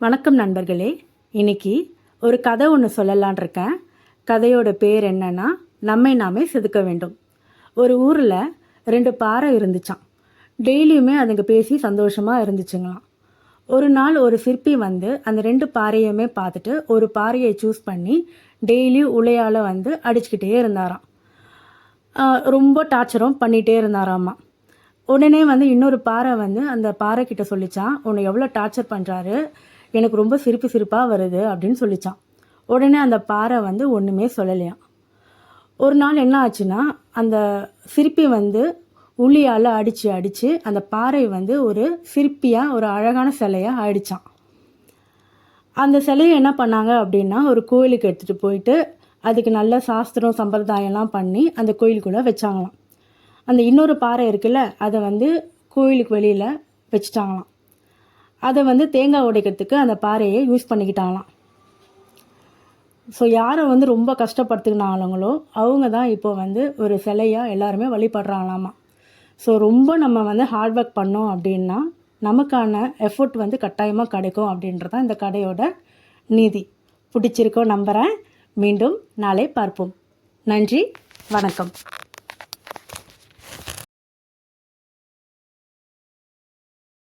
வணக்கம் நண்பர்களே. இன்னைக்கு ஒரு கதை ஒன்று சொல்லலான் இருக்கேன். கதையோட பேர் என்னன்னா நம்மை நாமே செதுக்க வேண்டும். ஒரு ஊரில் ரெண்டு பாறை இருந்துச்சான் டெய்லியுமே அதுங்க பேசி சந்தோஷமாக இருந்துச்சுங்களாம். ஒரு நாள் ஒரு சிற்பி வந்து அந்த ரெண்டு பாறையுமே பார்த்துட்டு ஒரு பாறையை சூஸ் பண்ணி டெய்லி உலையால் வந்து அடிச்சுக்கிட்டே இருந்தாராம். ரொம்ப டார்ச்சரும் பண்ணிகிட்டே இருந்தாராம்மா உடனே வந்து இன்னொரு பாறை வந்து அந்த பாறை கிட்ட சொல்லிச்சான் உன்னை எவ்வளோ டார்ச்சர் பண்ணுறாரு எனக்கு ரொம்ப சிரிப்பு சிரிப்பாக வருது அப்படின்னு சொல்லிச்சான். உடனே அந்த பாறை வந்து ஒன்றுமே சொல்லலையாம். ஒரு நாள் என்ன ஆச்சுன்னா அந்த சிற்பி வந்து உளியால் அடித்து அடித்து அந்த பாறை வந்து ஒரு சிற்பியாக ஒரு அழகான சிலையாக ஆயிடுச்சான் அந்த சிலையை என்ன பண்ணாங்க அப்படின்னா ஒரு கோயிலுக்கு எடுத்துகிட்டு போயிட்டு அதுக்கு நல்ல சாஸ்திரம் சம்பிரதாயம்லாம் பண்ணி அந்த கோயிலுக்குள்ளே வச்சாங்களாம். அந்த இன்னொரு பாறை இருக்குல்ல அதை வந்து கோயிலுக்கு வெளியில் வச்சுட்டாங்களாம். அதை வந்து தேங்காய் உடைக்கிறதுக்கு அந்த பாறையை யூஸ் பண்ணிக்கிட்டாங்களாம். ஸோ யாரை வந்து ரொம்ப கஷ்டப்படுத்துனாங்களோ அவங்க தான் இப்போ வந்து ஒரு சிலையாக எல்லாருமே வழிபடுறாங்களாமா. ஸோ ரொம்ப நம்ம வந்து ஹார்ட் ஒர்க் பண்ணோம் அப்படின்னா நமக்கான எஃபோர்ட் வந்து கட்டாயமாக கிடைக்கும் அப்படின்றதான் இந்த கடையோட நீதி. பிடிச்சிருக்கோ நம்புகிறேன் மீண்டும் நாளை பார்ப்போம். நன்றி வணக்கம்.